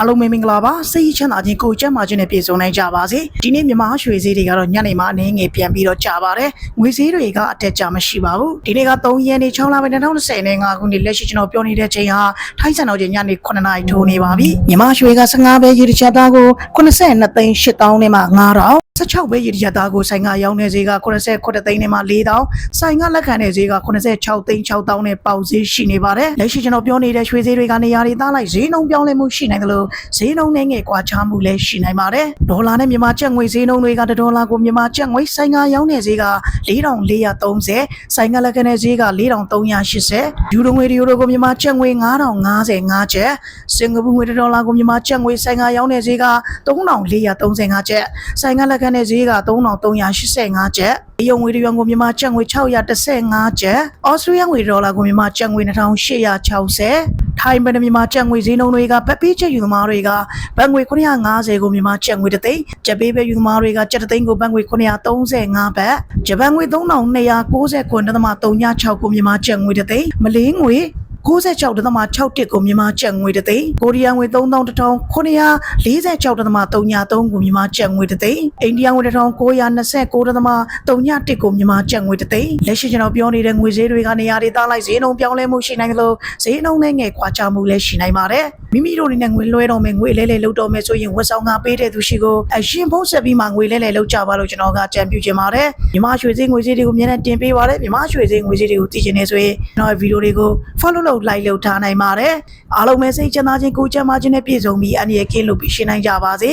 အားလုံးပဲမင်္ဂလာပါစိတ်ချမ်းသာခြင်းကိုယ်ကျန်းမာခြင်းနဲ့ပြည့်စုံနိုင်ကြပါစေဒီနေ့မြန်မာရွှေဈေးတွေကတော့ညနေမှအနေငယ်ပြန်ပြီးတော့ကြာပါတယ်ငွေဈေးတွေကအတက်ကြမရှိပါဘူးဒီနေ့က3ရက်နေ့6လပိုင်း2020နဲ့5ခုနှစ်လက်ရှိကျွန်တော်ပြောနေတဲ့ချိန်ဟာထိုင်းစံတော်ချိန်ညနေ9နာရီထိုးနေပါပြီမြန်မာရွှေက15ပဲရေတစ်ချက်သားကို82သိန်း8000နဲ့မှ9000 16ပဲရေတရသားကိုဆိုင်ကရောင်းနေဈေးက89သိန်းနဲ့မှ4000ဆိုင်ကလက်ခံတဲ့ဈေးက86သိန်း6000နဲ့ပေါက်ဈေးရှိနေပါတယ်လက်ရှိကျွန်တော်ပြောနေတဲ့ရွှေဈေးတွေကနေရာတွေသားလိုက်ဈေးနှုန်းပြောင်းလဲမှုရှိနိုင်တယ်လို့ဈေးနှုန်းနဲ့ငယ်ကွာခြားမှုလည်းရှိနိုင်ပါတယ်ဒေါ်လာနဲ့မြန်မာကျပ်ငွေဈေးနှုန်းတွေကဒေါ်လာကိုမြန်မာကျပ်ငွေဆိုင်ကရောင်းနေဈေးက4430ဆိုင်ကလက်ခံတဲ့ဈေးက4380ယူရိုငွေယူရိုကိုမြန်မာကျပ်ငွေ9055ကျပ်စင်ကာပူငွေဒေါ်လာကိုမြန်မာကျပ်ငွေဆိုင်ကရောင်းနေဈေးက3435ကျပ်ဆိုင်ကလက်ခံတဲ့ဈေးက3385ကျပ်အယုံငွေရွန်ကိုမြန်မာကျပ်ငွေ615ကျပ်ဩစတြေးလျငွေဒေါ်လာကိုမြန်မာကျပ်ငွေ2860ထိုင်းဘတ်မြန်မာကျပ်ငွေဈေးနှုန်းတွေကဗတ်ပေးချက်ယူသမားတွေကဘတ်ငွေ950ကိုမြန်မာကျပ်ငွေတစ်သိန်းကျပ်ပေးပဲယူသမားတွေကကျပ်တစ်သိန်းကိုဘတ်ငွေ935ဘတ်ဂျပန်ငွေ3299.36ကိုမြန်မာကျပ်ငွေတစ်သိန်းမလေးငွေ 96.61ကိုမြန်မာကျပ်ငွေတစ်သိန်းကိုရီးယားငွေ3946.33ကိုမြန်မာကျပ်ငွေတစ်သိန်းအိန္ဒိယငွေ1929.31ကိုမြန်မာကျပ်ငွေတစ်သိန်းလက်ရှိကျွန်တော်ပြောနေတဲ့ငွေဈေးတွေကနေရာတွေသားလိုက်ဈေးနှုန်းပြောင်းလဲမှုရှိနိုင်တယ်လို့ဈေးနှုန်းနဲ့ငယ်ခွာခြားမှုလည်းရှိနိုင်ပါတယ်မိမိတို့အနေနဲ့ငွေလွှဲတော့မယ်ငွေလဲလဲလုပ်တော့မယ်ဆိုရင်ဝက်ဆောင်ကပေးတဲ့သူရှိကိုအရင်ဖုန်းဆက်ပြီးမှငွေလဲလဲလုပ်ကြပါလို့ကျွန်တော်ကကြံပြုချင်ပါတယ်မြန်မာရွှေဈေးငွေဈေးတွေကိုအများနဲ့တင်ပေးပါတယ်မြန်မာရွှေဈေးငွေဈေးတွေကိုသိချင်နေဆိုရင်ကျွန်တော်ရဲ့ဗီဒီယိုတွေကို follow လုပ် like လုပ်ထားနိုင်ပါတယ်အားလုံးပဲစိတ်ချမ်းသာခြင်းကိုယ်ချမ်းသာခြင်းနဲ့ပြည့်စုံပြီးအန္တရာယ်ကင်းလို့ပြီးရှင်းနိုင်ကြပါစေ